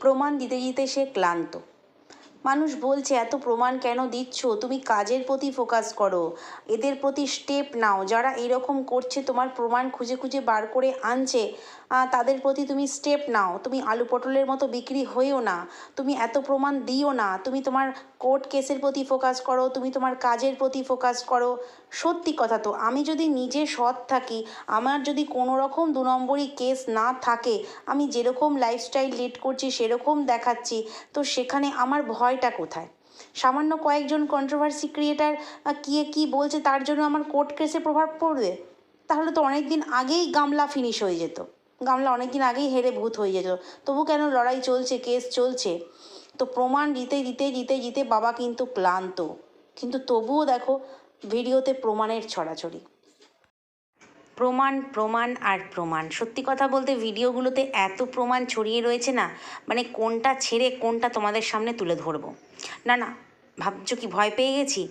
প্রমাণ দিতে দিতে সে ক্লান্ত। মানুষ বলছে, এত প্রমাণ কেন দিচ্ছ? তুমি কাজের প্রতি ফোকাস করো। এদের প্রতি স্টেপ নাও। যারা এরকম করছে, তোমার প্রমাণ খুঁজে খুঁজে বার করে আনছে তাদের প্রতি তুমি স্টেপ নাও। তুমি আলু পটলের মতো বিক্রি হইও না। তুমি এত প্রমাণ দিও না। তুমি তোমার কোর্ট কেসের প্রতি ফোকাস করো, তুমি তোমার কাজের প্রতি ফোকাস করো। সত্যি কথা তো, আমি যদি নিজে সৎ থাকি, আমার যদি কোনো রকম দু নম্বরই কেস না থাকে, আমি যেরকম লাইফস্টাইল লিড করছি, সেরকম দেখাচ্ছি, তো সেখানে আমার ভয়টা কোথায়? সামান্য কয়েকজন কন্ট্রোভার্সি ক্রিয়েটার কে কী বলছে, তার জন্য আমার কোর্ট কেসে প্রভাব পড়বে? তাহলে তো অনেক দিন আগেই গামলা ফিনিশ হয়ে যেত। গামলা অনেক দিন আগেই হেরে ভূত হয়ে যেত তবু কেন লড়াই চলছে, কেস চলছে? তো প্রমাণ দিতে দিতে দিতে দিতে বাবা কিন্তু ক্লান্ত। কিন্তু তবুও দেখো, ভিডিওতে প্রমাণের ছড়াছড়ি। প্রমাণ প্রমাণ আর প্রমাণ। সত্যি কথা বলতে ভিডিওগুলোতে এত প্রমাণ ছড়িয়ে রয়েছে না মানে কোনটা ছেড়ে কোনটা তোমাদের সামনে তুলে ধরবো। না না, ভাবছ কি ভয় পেয়ে গেছি?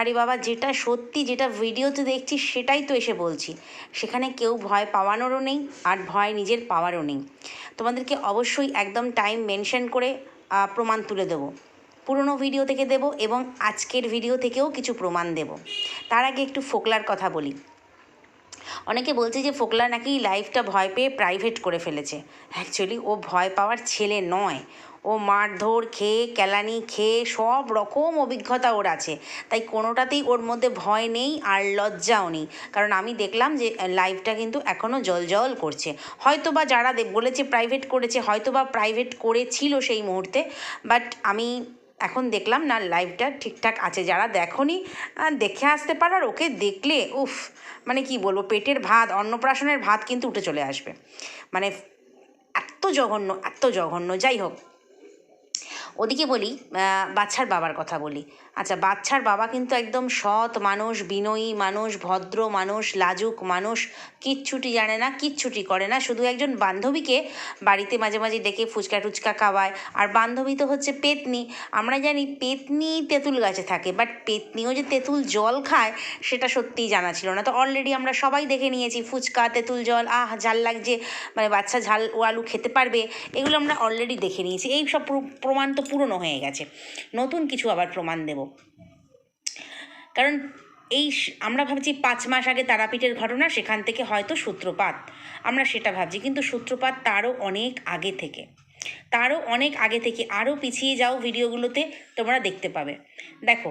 আরে বাবা, যেটা সত্যি, যেটা ভিডিওতে দেখছি, সেটাই তো এসে বলছি। সেখানে কেউ ভয় পাওয়ানোরও নেই আর ভয় নিজের পাওয়ারও নেই। তোমাদেরকে অবশ্যই একদম টাইম মেনশন করে প্রমাণ তুলে দেবো। পুরনো ভিডিও থেকে দেবো এবং আজকের ভিডিও থেকেও কিছু প্রমাণ দেব। তার আগে একটু ফোকলার কথা বলি। অনেকে বলছে যে ফোকলা নাকি লাইফটা ভয় পেয়ে প্রাইভেট করে ফেলেছে। অ্যাকচুয়ালি ও ভয় পাওয়ার ছেলে নয়। ও মারধর, খেয়ে, কেলানি, খেয়ে সব রকম অভিজ্ঞতা ওর আছে। তাই কোনোটাতেই ওর মধ্যে ভয় নেই আর লজ্জাও নেই। কারণ আমি দেখলাম যে লাইফটা কিন্তু এখনও জল জল করছে। হয়তো বা যারা বলেছে প্রাইভেট করেছে হয়তো বা প্রাইভেট করেছিল সেই মুহূর্তে। বাট আমি এখন দেখলাম না লাইভটা ঠিকঠাক আছে। যারা দেখনি দেখে আসতে পারো আর ওকে দেখলে, উফ মানে কি বলব, পেটের ভাত, অন্নপ্রাশনের ভাত কিন্তু উঠে চলে আসবে। মানে এত জঘন্য এত জঘন্য। যাই হোক ওদিকে বলি বাচ্চার বাবার কথা বলি। আচ্ছা বাচ্চার বাবা কিন্তু একদম সৎ মানুষ, বিনয়ী মানুষ, ভদ্র মানুষ, লাজুক মানুষ, কিচ্ছুটি জানে না, কিচ্ছুটি করে না। শুধু একজন বান্ধবীকে বাড়িতে মাঝে মাঝে ডেকে ফুচকা টুচকা খাওয়ায়। আর বান্ধবী তো হচ্ছে পেতনি। আমরা জানি পেতনি তেঁতুল গাছে থাকে বাট পেতনিও যে তেঁতুল জল খায়, সেটা সত্যিই জানা ছিল না। তো অলরেডি আমরা সবাই দেখে নিয়েছি, ফুচকা, তেঁতুল জল, আহ, ঝাল লাগছে মানে বাচ্চা ঝাল ও আলু খেতে পারবে, এগুলো আমরা অলরেডি দেখে নিয়েছি। এই সব প্রমাণ তো পুরনো হয়ে গেছে। নতুন কিছু আবার প্রমাণ দেব। কারণ এই আমরা ভাবছি পাঁচ মাস আগে তারাপীঠের ঘটনা, সেখান থেকে হয়তো সূত্রপাত। আমরা সেটা ভাবছি, কিন্তু সূত্রপাত তারও অনেক আগে থেকে। তারও অনেক আগে থেকে। আরও পিছিয়ে যাও ভিডিওগুলোতে, তোমরা দেখতে পাবে। দেখো,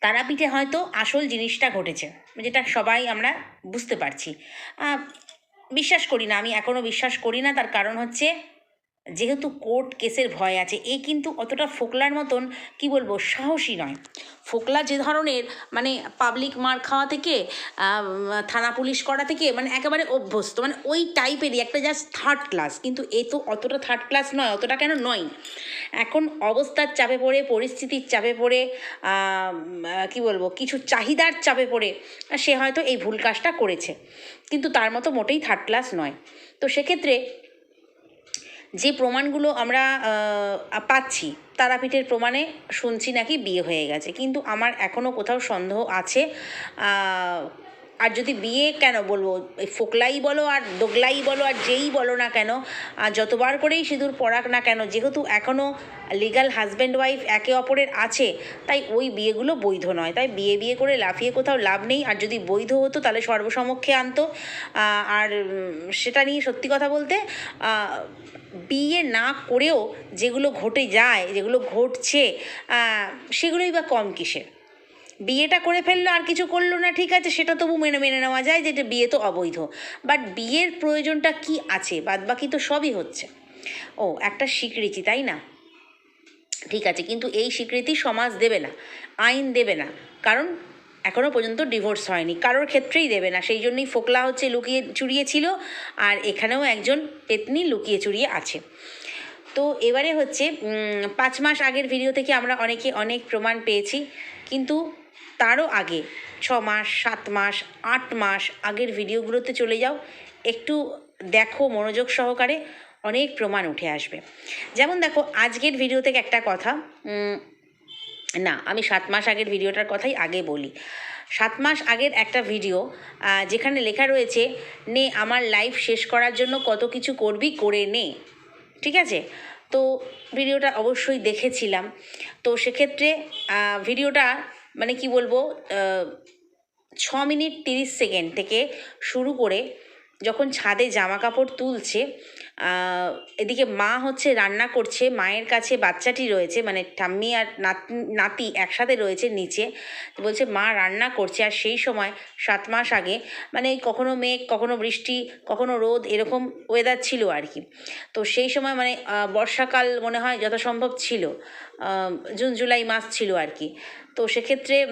তারাপীঠে হয়তো আসল জিনিসটা ঘটেছে, যেটা সবাই আমরা বুঝতে পারছি। বিশ্বাস করি না, আমি এখনও বিশ্বাস করি না। তার কারণ হচ্ছে যেহেতু কোর্ট কেসের ভয় আছে, এ কিন্তু অতটা ফোকলার মতন, কি বলব, সাহসী নয়। ফোকলা যে ধরনের মানে পাবলিক মার খাওয়া থেকে থানা পুলিশ করা থেকে মানে একেবারে অভ্যস্ত মানে ওই টাইপেরই একটা জাস্ট থার্ড ক্লাস কিন্তু এ তো অতটা থার্ড ক্লাস নয়, অতটা কেন নয়? এখন অবস্থার চাপে পড়ে, পরিস্থিতির চাপে পড়ে কি বলব, কিছু চাহিদার চাপে পড়ে, সে হয়তো এই ভুল কাজটা করেছে। কিন্তু তার মতো মোটেই থার্ড ক্লাস নয়। তো সেক্ষেত্রে যে প্রমাণগুলো আমরা পাচ্ছি, তারাপীঠের প্রমাণে শুনছি নাকি বিয়ে হয়ে গেছে। কিন্তু আমার এখনও কোথাও সন্দেহ আছে আর যদি বিয়ে কেন বলব? ফোকলাই বলো আর দোগলাই বলো আর যেই বলো না কেন, আর যতবার করেই সিঁদুর পরাক না কেন, যেহেতু এখনও লিগাল হাজব্যান্ড ওয়াইফ একে অপরের আছে, তাই ওই বিয়েগুলো বৈধ নয়। তাই বিয়ে বিয়ে করে লাফিয়ে কোথাও লাভ নেই। আর যদি বৈধ হতো, তাহলে সর্বসমক্ষে আনতো। আর সেটা নিয়ে সত্যি কথা বলতে বিয়ে না করেও যেগুলো ঘটে যায়, যেগুলো ঘটছে সেগুলোই বা কম কিসের? বিয়েটা করে ফেলল, আর কিছু করল না, ঠিক আছে? সেটা তবু মেনে মেনে নেওয়া যায় যে এটা বিয়ে তো অবৈধ। বাট বিয়ের প্রয়োজনটা কি আছে? বাদ বাকি তো সবই হচ্ছে। ও, একটা স্বীকৃতি, তাই না? ঠিক আছে, কিন্তু এই স্বীকৃতি সমাজ দেবে না, আইন দেবে না। কারণ এখনও পর্যন্ত ডিভোর্স হয়নি, কারোর ক্ষেত্রেই দেবে না। সেই জন্যই ফোকলা হচ্ছে লুকিয়ে চুরিয়ে ছিল আর এখানেও একজন পেতনি লুকিয়ে চুরিয়ে আছে। তো এবারে হচ্ছে পাঁচ মাস আগের ভিডিও থেকে আমরা অনেকে অনেক প্রমাণ পেয়েছি, কিন্তু তারও আগে। ছ মাস, সাত মাস, আট মাস আগের ভিডিওগুলোতে চলে যাও। একটু দেখো মনোযোগ সহকারে, অনেক প্রমাণ উঠে আসবে। যেমন দেখো, আজকের ভিডিও থেকে একটা কথা না, আমি সাত মাস আগের ভিডিওটার কথাই আগে বলি। সাত মাস আগের একটা ভিডিও যেখানে লেখা রয়েছে, নে, আমার লাইফ শেষ করার জন্য কত কিছু করবি, করে নে। ঠিক আছে? তো ভিডিওটা অবশ্যই দেখেছিলাম। তো, সেক্ষেত্রে ভিডিওটা মানে কি বলব ছ মিনিট তিরিশ সেকেন্ড থেকে শুরু করে যখন ছাদে জামা কাপড় তুলছে এদিকে মা হচ্ছে রান্না করছে, মায়ের কাছে বাচ্চাটি রয়েছে মানে ঠাম্মি আর নাত- একসাথে রয়েছে নিচে। বলছে, মা রান্না করছে আর সেই সময়, সাত মাস আগে মানে কখনো মেঘ, কখনো বৃষ্টি, কখনো রোদ, এরকম ওয়েদার ছিল আর কি। তো সেই সময় মানে বর্ষাকাল মনে হয় যথাসম্ভব ছিল জুন, জুলাই মাস ছিল আর কি। তো সেক্ষেত্রে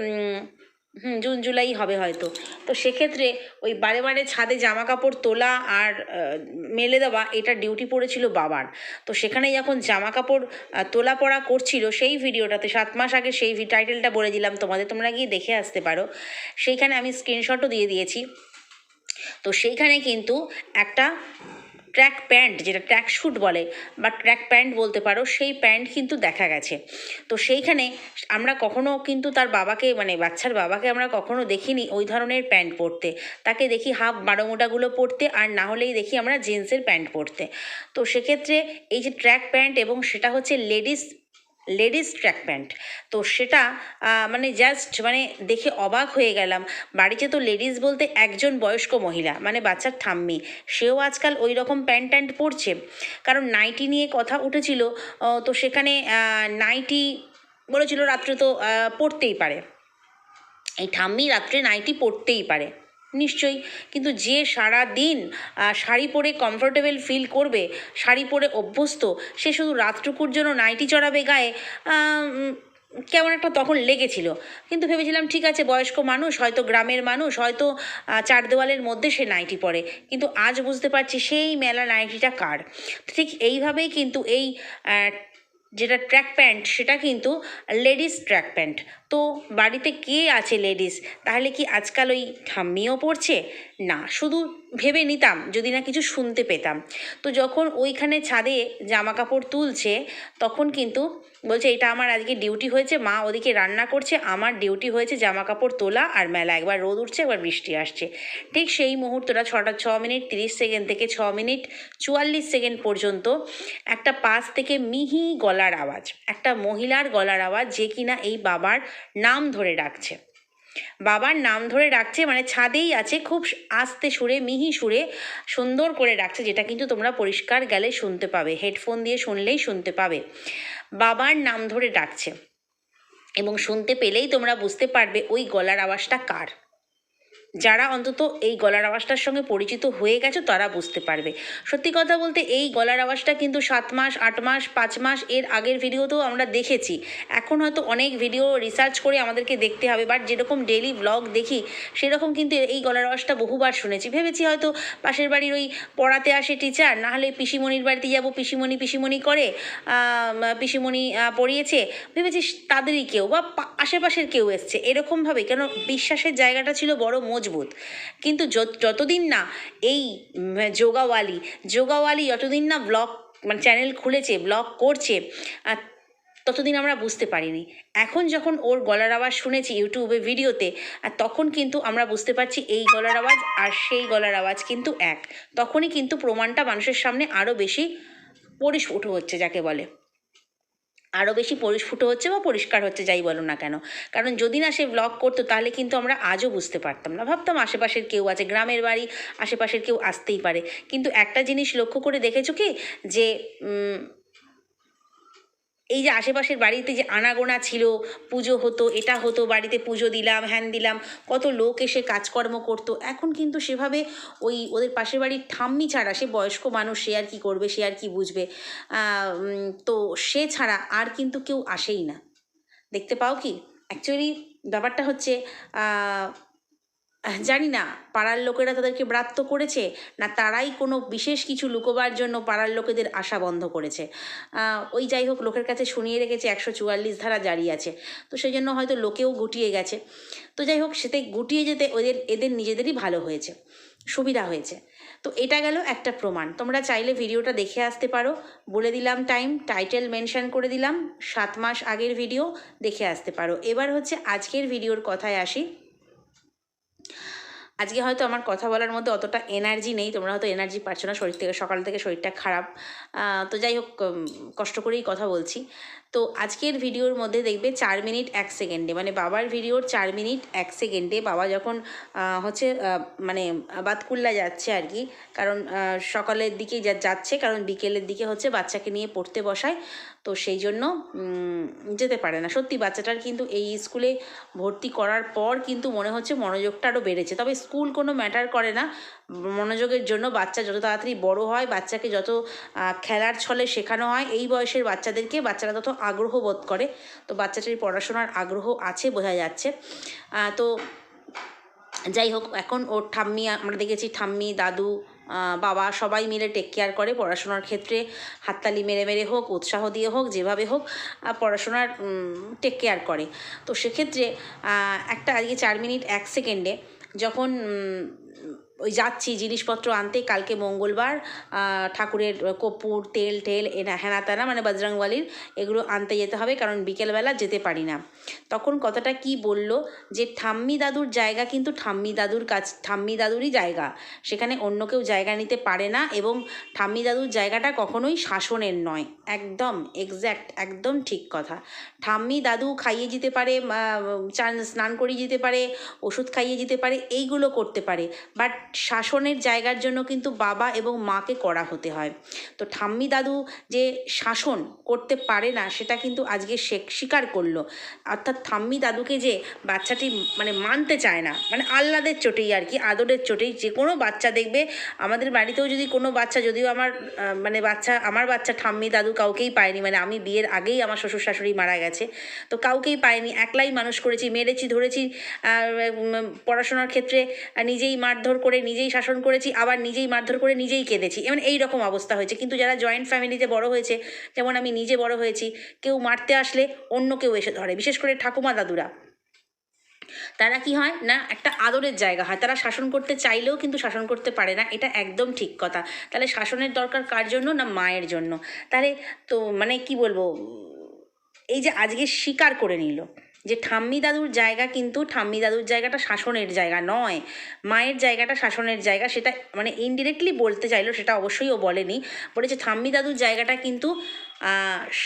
হুম, জুন, জুলাই হবে হয়তো। তো সেক্ষেত্রে ওই বারে বারে ছাদে জামা কাপড় তোলা আর মেলে দেওয়া, এটা ডিউটি পড়েছিল বাবার। তো সেখানে যখন জামা কাপড় তোলা পড়া করছিল, সেই ভিডিওটাতে, সাত মাস আগে সেই টাইটেলটা বলে দিলাম, তোমাদের তোমরা গিয়ে দেখে আসতে পারো। সেইখানে আমি স্ক্রিনশটও দিয়ে দিয়েছি। তো সেইখানে কিন্তু একটা ট্র্যাক প্যান্ট, যেটা ট্র্যাক শ্যুট বলে বা ট্র্যাক প্যান্ট বলতে পারো, সেই প্যান্ট কিন্তু দেখা গেছে। তো সেইখানে আমরা কখনো কিন্তু তার বাবাকে মানে বাচ্চার বাবাকে আমরা কখনো দেখিনি ওই ধরনের প্যান্ট পরতে। তাকে দেখি হাফ বারোমোটাগুলো পরতে আর না হলেই দেখি আমরা জিন্সের প্যান্ট পরতে। তো সেক্ষেত্রে এই যে ট্র্যাক প্যান্ট এবং সেটা হচ্ছে লেডিস লেডিস ট্র্যাক প্যান্ট। তো সেটা মানে জাস্ট মানে দেখে অবাক হয়ে গেলাম। বাড়িতে তো লেডিস বলতে একজন বয়স্ক মহিলা মানে বাচ্চার ঠাম্মি। সেও আজকাল ওই রকম প্যান্ট ট্যান্ট পরছে। কারণ নাইটি নিয়ে কথা উঠেছিল তো সেখানে নাইটি বলেছিল রাত্রে তো আহ, পরতেই পারে। এই ঠাম্মি রাত্রে নাইটি পরতেই পারে। নিশ্চয়ই। কিন্তু যে সারা দিন শাড়ি পরে কমফোর্টেবল ফিল করবে, শাড়ি পরে অভ্যস্ত, সে শুধু রাতটুকুর জন্য নাইটি চড়াবে গায়ে কেমন একটা তখন লেগেছিল। কিন্তু ভেবেছিলাম, ঠিক আছে, বয়স্ক মানুষ, হয়তো গ্রামের মানুষ, হয়তো চার দেওয়ালের মধ্যে সে নাইটি পরে। কিন্তু আজ বুঝতে পারছি সেই মেলা নাইটিটা কার। ঠিক এইভাবেই কিন্তু এই যেটা ট্র্যাক প্যান্ট সেটা কিন্তু লেডিস ট্র্যাক প্যান্ট তো বাড়িতে কে আছে লেডিস তাহলে কি আজকাল ওই ঠাম্মিও পড়ছে না, শুধু ভেবে নিতাম, যদি না কিছু শুনতে পেতাম। তো যখন ওইখানে ছাদে জামা কাপড় তুলছে, তখন কিন্তু বলছে, এটা আমার আজকে ডিউটি হয়েছে, মা ওদিকে রান্না করছে, আমার ডিউটি হয়েছে জামা কাপড় তোলা আর মেলা, একবার রোদ উঠছে, একবার বৃষ্টি আসছে। ঠিক সেই মুহূর্তটা ছটা, ছ মিনিট, তিরিশ সেকেন্ড থেকে ছ মিনিট, চুয়াল্লিশ সেকেন্ড পর্যন্ত একটা পাশ থেকে মিহি গলার আওয়াজ, একটা মহিলার গলার আওয়াজ যে কিনা এই বাবার নাম ধরে ডাকছে। বাবার নাম ধরে ডাকছে মানে ছাদেই আছে, খুব আস্তে সুরে, মিহি সুরে সুন্দর করে ডাকছে যেটা কিন্তু তোমরা পরিষ্কার গেলে শুনতে পাবে। হেডফোন দিয়ে শুনলেই শুনতে পাবে। বাবার নাম ধরে ডাকছে এবং শুনতে পেলেই তোমরা বুঝতে পারবে ওই গলার আওয়াজটা কার। যারা অন্তত এই গলার আওয়াজটার সঙ্গে পরিচিত হয়ে গেছো, তারা বুঝতে পারবে। সত্যি কথা বলতে, এই গলার আওয়াজটা কিন্তু সাত মাস, আট মাস, পাঁচ মাস, এর আগের ভিডিওতেও আমরা দেখেছি। এখন হয়তো অনেক ভিডিও রিসার্চ করে আমাদেরকে দেখতে হবে বাট যেরকম ডেলি ব্লগ দেখি, সেরকম কিন্তু এই গলার আওয়াজটা বহুবার শুনেছি। ভেবেছি হয়তো পাশের বাড়ির ওই পড়াতে আসে টিচার না হলে পিসিমণির বাড়িতে যাব, পিসিমণি পিসিমণি করে পিসিমণি পড়িয়েছে। ভেবেছি তাদেরই কেউ বা আশেপাশের কেউ এসছে, এরকমভাবে। কেন, বিশ্বাসের জায়গাটা ছিল বড় মজবুত। কিন্তু যত- যতদিন না এই যোগাওয়ালি যোগাওয়ালি যতদিন না ব্লগ মানে চ্যানেল খুলেছে ব্লগ করছে, আর ততদিন আমরা বুঝতে পারিনি। এখন যখন ওর গলার আওয়াজ শুনেছি ইউটিউবে ভিডিওতে, আর তখন কিন্তু আমরা বুঝতে পারছি এই গলার আওয়াজ আর সেই গলার আওয়াজ কিন্তু এক। তখনই কিন্তু প্রমাণটা মানুষের সামনে আরও বেশি পরিস্ফুট হচ্ছে, যাকে বলে। আরও বেশি পরিস্ফুট হচ্ছে বা পরিষ্কার হচ্ছে, যাই বলো না কেন। কারণ যদি না সে ব্লগ করতো, তাহলে কিন্তু আমরা আজও বুঝতে পারতাম না। ভাবতাম আশেপাশের কেউ আছে, গ্রামের বাড়ি, আশেপাশের কেউ আসতেই পারে। কিন্তু একটা জিনিস লক্ষ্য করে দেখেছ কি? যে এই যে আশেপাশের বাড়িতে যে আনাগোনা ছিল, পুজো হতো, এটা হতো, বাড়িতে পুজো দিলাম, হ্যান দিলাম, কত লোক এসে কাজকর্ম করতো। এখন কিন্তু সেভাবে ওই ওদের পাশের বাড়ির ঠাম্মি ছাড়া, সে বয়স্ক মানুষ, সে আর কি করবে, সে আর কি বুঝবে? তো সে ছাড়া আর কিন্তু কেউ আসেই না। দেখতে পাও কি? অ্যাকচুয়ালি ব্যাপারটা হচ্ছে জানি না, পাড়ার লোকেরা তাদেরকে ব্রাত্য করেছে না তারাই কোনো বিশেষ কিছু লুকোবার জন্য পাড়ার লোকেদের আশা বন্ধ করেছে? ওই যাই হোক, লোকের কাছে শুনিয়ে রেখেছে একশো চুয়াল্লিশ ধারা জারি আছে। তো সেই জন্য হয়তো লোকেও গুটিয়ে গেছে। তো যাই হোক, সেতে গুটিয়ে যেতে ওদের, এদের নিজেদেরই ভালো হয়েছে, সুবিধা হয়েছে। তো এটা গেল একটা প্রমাণ। তোমরা চাইলে ভিডিওটা দেখে আসতে পারো। বলে দিলাম টাইম, টাইটেল মেনশান করে দিলাম। সাত মাস আগের ভিডিও দেখে আসতে পারো। এবার হচ্ছে আজকের ভিডিওর কথায় আসি। আজকে হয়তো আমার কথা বলার মধ্যে অতটা এনার্জি নেই, তোমরা হয়তো এনার্জি পাচ্ছ না, শরীর থেকে, সকাল থেকে শরীরটা খারাপ। তো যাই হোক কষ্ট করেই কথা বলছি। তো আজকের ভিডিওর মধ্যে দেখবে চার মিনিট এক সেকেন্ডে মানে বাবার ভিডিওর চার মিনিট এক সেকেন্ডে বাবা যখন হচ্ছে মানে বাতকুল্লা যাচ্ছে আর কি, কারণ সকালের দিকে যা, যাচ্ছে, কারণ বিকেলের দিকে হচ্ছে বাচ্চাকে নিয়ে পড়তে বসায়। তো সেই জন্য যেতে পারে না। সত্যি বাচ্চাটার কিন্তু এই স্কুলে ভর্তি করার পর কিন্তু মনে হচ্ছে মনোযোগটা আরও বেড়েছে। তবে স্কুল কোনো ম্যাটার করে না। মনোযোগের জন্য বাচ্চা যত তাড়াতাড়ি বড় হয়, বাচ্চাকে যত খেলার ছলে শেখানো হয়, এই বয়সের বাচ্চাদেরকে বাচ্চারা তত আগ্রহ বোধ করে। তো বাচ্চাটির পড়াশোনার আগ্রহ আছে বোঝা যাচ্ছে। তো যাই হোক, এখন ওর ঠাম্মি, আমরা দেখেছি ঠাম্মি, দাদু বাবা সবাই মিলে টেক কেয়ার করে। পড়াশোনার ক্ষেত্রে হাততালি মেরে মেরে হোক, উৎসাহ দিয়ে হোক, যেভাবে হোক পড়াশোনার টেক কেয়ার করে। তো সেক্ষেত্রে একটা আজকে চার মিনিট এক সেকেন্ডে যখন ওই যাচ্ছি, জিনিসপত্র আনতে, কালকে মঙ্গলবার ঠাকুরের কর্পূর, তেল টেল এনা, হেনা, তেনা মানে বজরংবলির এগুলো আনতে যেতে হবে কারণ বিকেলবেলা যেতে পারি না। তখন কথাটা কি বলল যে, ঠাম্মি দাদুর জায়গা কিন্তু ঠাম্মি দাদুর কাছ, ঠাম্মি দাদুরই জায়গা। সেখানে অন্য কেউ জায়গা নিতে পারে না এবং ঠাম্মি দাদুর জায়গাটা কখনোই শাসনের নয়। একদম এক্স্যাক্ট একদম ঠিক কথা। ঠাম্মি দাদু খাইয়ে যেতে পারে চান, স্নান করিয়ে যেতে পারে, ওষুধ খাইয়ে যেতে পারে, এইগুলো করতে পারে। বাট শাসনের জায়গার জন্য কিন্তু বাবা এবং মাকে করা হতে হয়। তো ঠাম্মি দাদু যে শাসন করতে পারে না, সেটা কিন্তু আজকে শেখ স্বীকার করল। অর্থাৎ ঠাম্মি দাদুকে যে বাচ্চাটি মানে মানতে চায় না মানে আহ্লাদের চোটেই আর কি, আদরের চোটেই যে কোনো বাচ্চা দেখবে। আমাদের বাড়িতেও যদি কোনো বাচ্চা, যদিও আমার মানে বাচ্চা, আমার বাচ্চা ঠাম্মি দাদু কাউকেই পায়নি মানে আমি বিয়ের আগেই আমার শ্বশুর শাশুড়ি মারা গেছে, তো কাউকেই পায়নি। একলাই মানুষ করেছি, মেরেছি, ধরেছি পড়াশোনার ক্ষেত্রে নিজেই মারধর করে নিজেই শাসন করেছি, আবার নিজেই মারধর করে নিজেই কেঁদেছি। এমন এই রকম অবস্থা হয়েছে। কিন্তু যারা জয়েন্ট ফ্যামিলিতে বড় হয়েছে, যেমন আমি নিজে বড় হয়েছি, কেউ মারতে আসলে অন্য কেউ এসে ধরে, বিশেষ করে ঠাকুমা দাদুরা। তারা কি হয় না, একটা আদরের জায়গা হয়। তারা শাসন করতে চাইলেও কিন্তু শাসন করতে পারে না। এটা একদম ঠিক কথা। তাহলে শাসনের দরকার কার জন্য না মায়ের জন্য? তাহলে তো মানে কি বলব, এই যে আজকে স্বীকার করে নিল। যে ঠাম্মি দাদুর জায়গা কিন্তু ঠাম্মি দাদুর জায়গাটা শাসনের জায়গা নয়। মায়ের জায়গাটা শাসনের জায়গা, সেটা মানে ইনডিরেক্টলি বলতে চাইলো, সেটা অবশ্যই ও বলেনি। বলেছে ঠাম্মি দাদুর জায়গাটা কিন্তু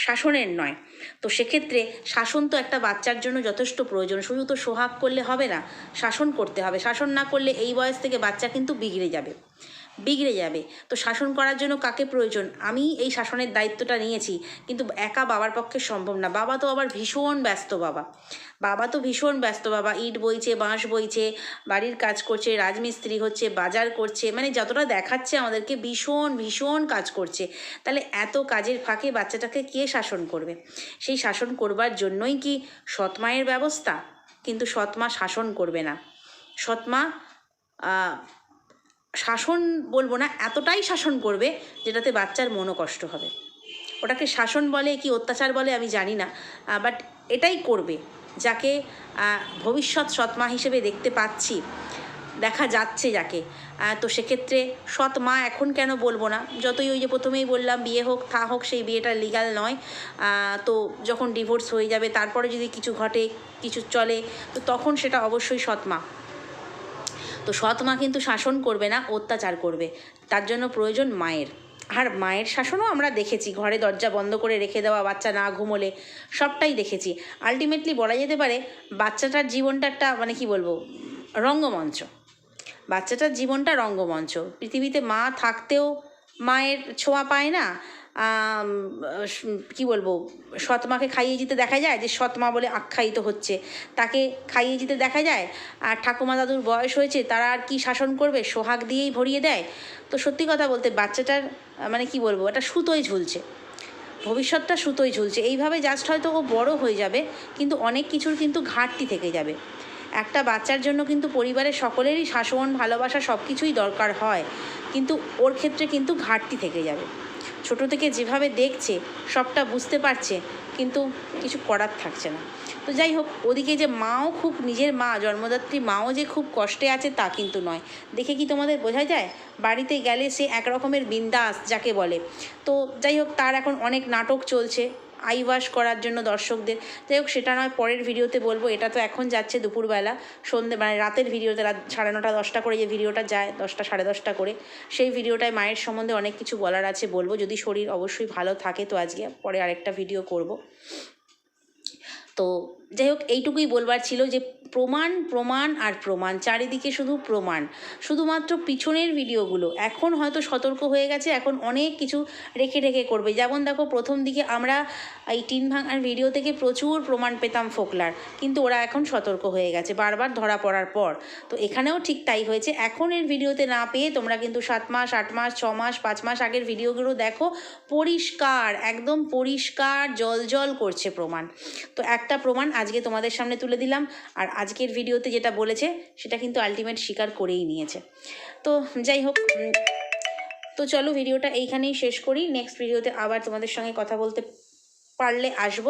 শাসনের নয়। তো সেক্ষেত্রে শাসন তো একটা বাচ্চার জন্য যথেষ্ট প্রয়োজন। শুধু তো সোহাগ করলে হবে না, শাসন করতে হবে। শাসন না করলে এই বয়স থেকে বাচ্চা কিন্তু বিগড়ে যাবে। বিগড়ে যাবে। তো শাসন করার জন্য কাকে প্রয়োজন? আমি এই শাসনের দায়িত্বটা নিয়েছি, কিন্তু একা বাবার পক্ষে সম্ভব না। বাবা তো আবার ভীষণ ব্যস্ত বাবা। বাবা তো ভীষণ ব্যস্ত বাবা। ইট বইছে, বাঁশ বইছে, বাড়ির কাজ করছে, রাজমিস্ত্রি হচ্ছে, বাজার করছে মানে যতটা দেখাচ্ছে আমাদেরকে ভীষণ ভীষণ কাজ করছে। তাহলে এত কাজের ফাঁকে বাচ্চাটাকে কে শাসন করবে? সেই শাসন করবার জন্যই কি সৎমায়ের ব্যবস্থা? কিন্তু সৎমা শাসন করবে না। সৎমা শাসন বলব না, এতটাই শাসন করবে যেটাতে বাচ্চার মনও কষ্ট হবে। ওটাকে শাসন বলে কি অত্যাচার বলে আমি জানি না বাট এটাই করবে, যাকে ভবিষ্যৎ সৎমা হিসেবে দেখতে পাচ্ছি, দেখা যাচ্ছে যাকে। তো সেক্ষেত্রে সৎ মা এখন কেন বলব না? যতই ওই যে প্রথমেই বললাম, বিয়ে হোক, থা হোক, সেই বিয়েটা লিগাল নয়। তো যখন ডিভোর্স হয়ে যাবে, তারপরে যদি কিছু ঘটে, কিছু চলে, তো তখন সেটা অবশ্যই সৎ মা তো সৎ মা কিন্তু শাসন করবে না, অত্যাচার করবে। তার জন্য প্রয়োজন মায়ের। আর মায়ের শাসনও আমরা দেখেছি। ঘরে দরজা বন্ধ করে রেখে দেওয়া, বাচ্চা না ঘুমোলে সবটাই দেখেছি। আলটিমেটলি বলা যেতে পারে, বাচ্চাটার জীবনটা একটা মানে কি বলব, রঙ্গমঞ্চ। বাচ্চাটার জীবনটা রঙ্গমঞ্চ। পৃথিবীতে মা থাকতেও মায়ের ছোঁয়া পায় না কি বলব সৎ মাকে খাইয়ে দিতে দেখা যায় যে সৎ মা বলে আখ্যায়িত হচ্ছে। তাকে খাইয়ে দিতে দেখা যায় আর ঠাকুমা দাদুর বয়স হয়েছে, তারা আর কি শাসন করবে, সোহাগ দিয়েই ভরিয়ে দেয়। তো সত্যি কথা বলতে বাচ্চাটার মানে কি বলব, একটা সুতোই ঝুলছে। ভবিষ্যৎটা সুতোই ঝুলছে। এইভাবে জাস্ট হয়তো ও বড় হয়ে যাবে, কিন্তু অনেক কিছুর কিন্তু ঘাটতি থেকে যাবে। একটা বাচ্চার জন্য কিন্তু পরিবারের সকলেরই শাসন, ভালোবাসা সব কিছুই দরকার হয়, কিন্তু ওর ক্ষেত্রে কিন্তু ঘাটতি থেকে যাবে। ছোট থেকে যেভাবে দেখছে, সবটা বুঝতে পারছে, কিন্তু কিছু করার থাকছে না। তো যাই হোক, ওদিকে যে মাও খুব, নিজের মা, জন্মদাত্রী মাও যে খুব কষ্টে আছে তা কিন্তু নয়। দেখে কি তোমাদের বোঝা যায়? বাড়িতে গেলে সে এক রকমের বিন্দাস যাকে বলে। তো যাই হোক, তার এখন অনেক নাটক চলছে। আই ওয়াশ করার জন্য দর্শকদের। যাই হোক, সেটা নয়, পরের ভিডিওতে বলব, এটা তো এখন যাচ্ছে দুপুরবেলা, সন্ধে মানে রাতের ভিডিওতে, রাত সাড়ে নটা, দশটা করে যে ভিডিওটা যায়, দশটা, সাড়ে দশটা করে, সেই ভিডিওটায় মায়ের সম্বন্ধে অনেক কিছু বলার আছে বলব। যদি শরীর অবশ্যই ভালো থাকে, তো আজকে পরে আরেকটা ভিডিও করব। তো যাই হোক, এইটুকুই বলবার ছিল যে প্রমাণ প্রমাণ আর প্রমাণ, চারিদিকে শুধু প্রমাণ। শুধুমাত্র পিছনের ভিডিওগুলো। এখন হয়তো সতর্ক হয়ে গেছে, এখন অনেক কিছু রেখে রেখে করবে। যেমন দেখো, প্রথম দিকে আমরা এই টিন ভাঙার ভিডিও থেকে প্রচুর প্রমাণ পেতাম ফোকলার, কিন্তু ওরা এখন সতর্ক হয়ে গেছে, বারবার ধরা পড়ার পর। তো এখানেও ঠিক তাই হয়েছে। এখন এর ভিডিওতে না পেয়ে তোমরা কিন্তু সাত মাস, আট মাস, ছ মাস, পাঁচ মাস আগের ভিডিওগুলো দেখো, পরিষ্কার, একদম পরিষ্কার, জল জল করছে প্রমাণ। তো একটা প্রমাণ আজকে তোমাদের সামনে তুলে দিলাম। আর আজকের ভিডিওতে যেটা বলেছে, সেটা কিন্তু আলটিমেট স্বীকার করেই নিয়েছে। তো যাই হোক তো চলো ভিডিওটা এইখানেই শেষ করি। নেক্সট ভিডিওতে আবার তোমাদের সঙ্গে কথা বলতে পারলে আসব।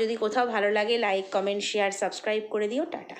যদি কোথাও ভালো লাগে লাইক কমেন্ট শেয়ার সাবস্ক্রাইব করে দিও। টাটা।